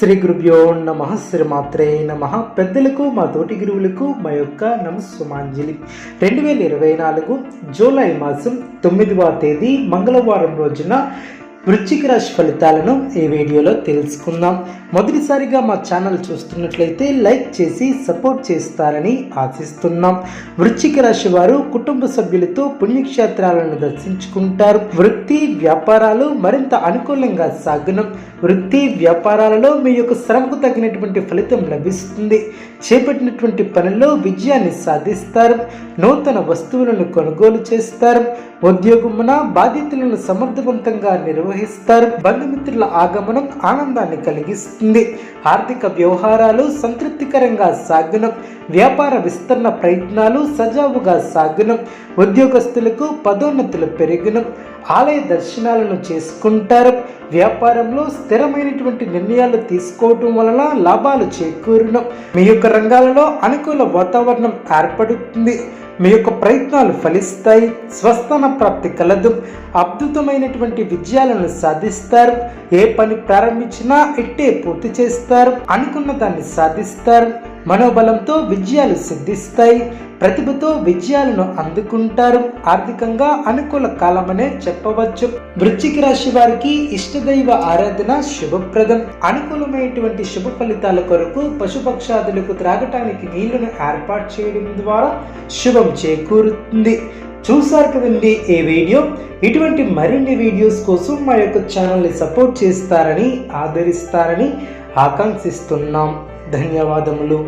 శ్రీ గురుభ్యో నమ శ్రీమాత్రే నమ. పెద్దలకు మా తోటి గురువులకు మా యొక్క నమస్సుమాంజలి. రెండు వేల ఇరవై నాలుగు జూలై మాసం తొమ్మిదవ తేదీ మంగళవారం రోజున వృశ్చిక రాశి ఫలితాలను ఈ వీడియోలో తెలుసుకుందాం. మొదటిసారిగా మా ఛానల్ చూస్తున్నట్లయితే లైక్ చేసి సపోర్ట్ చేస్తారని ఆశిస్తున్నాం. వృశ్చిక రాశి వారు కుటుంబ సభ్యులతో పుణ్యక్షేత్రాలను దర్శించుకుంటారు. వృత్తి వ్యాపారాలు మరింత అనుకూలంగా సాగును. వృత్తి వ్యాపారాలలో మీ యొక్క శ్రమకు తగినటువంటి ఫలితం లభిస్తుంది. చేపట్టినటువంటి పనుల్లో విజయాన్ని సాధిస్తారు. నూతన వస్తువులను కొనుగోలు చేస్తారు. ఉద్యోగమున బాధ్యతలను సమర్థవంతంగా నిర్వహిస్తారు. బంధుమిత్రుల ఆగమనం ఆనందాన్ని కలిగిస్తుంది. ఆర్థిక వ్యవహారాలు సంతృప్తికరంగా సాగును. వ్యాపార విస్తరణ ప్రయత్నాలు సజావుగా సాగును. ఉద్యోగస్తులకు పదోన్నతులు పెరుగును. ఆలయ దర్శనాలను చేసుకుంటారు. వ్యాపారంలో స్థిరమైనటువంటి నిర్ణయాలు తీసుకోవటం వలన లాభాలు చేకూరడం. మీ యొక్క రంగాలలో అనుకూల వాతావరణం ఏర్పడుతుంది. మీ యొక్క ప్రయత్నాలు ఫలిస్తాయి. స్వస్థాన ప్రాప్తి కలదు. అద్భుతమైనటువంటి విజయాలను సాధిస్తారు. ఏ పని ప్రారంభించినా ఇట్టే పూర్తి చేస్తారు. అనుకున్న దాన్ని సాధిస్తారు. మనోబలంతో విజయాలు సిద్ధిస్తాయి ప్రతిభతో విజయాలను అందుకుంటారు. ఆర్థికంగా అనుకూల కాలమనే చెప్పవచ్చు. వృశ్చిక రాశి వారికి ఇష్టదైవ ఆరాధన శుభప్రదం. అనుకూలమైనటువంటి శుభ ఫలితాల కొరకు పశుపక్షాదులకు త్రాగటానికి నీళ్ళను ఏర్పాటు చేయడం ద్వారా శుభం చేకూరుతుంది. చూసారు కదండి ఈ వీడియో? ఇటువంటి మరిన్ని వీడియోస్ కోసం మా యొక్క ఛానల్ని సపోర్ట్ చేస్తారని ఆదరిస్తారని ఆకాంక్షిస్తున్నాం. ధన్యవాదములు.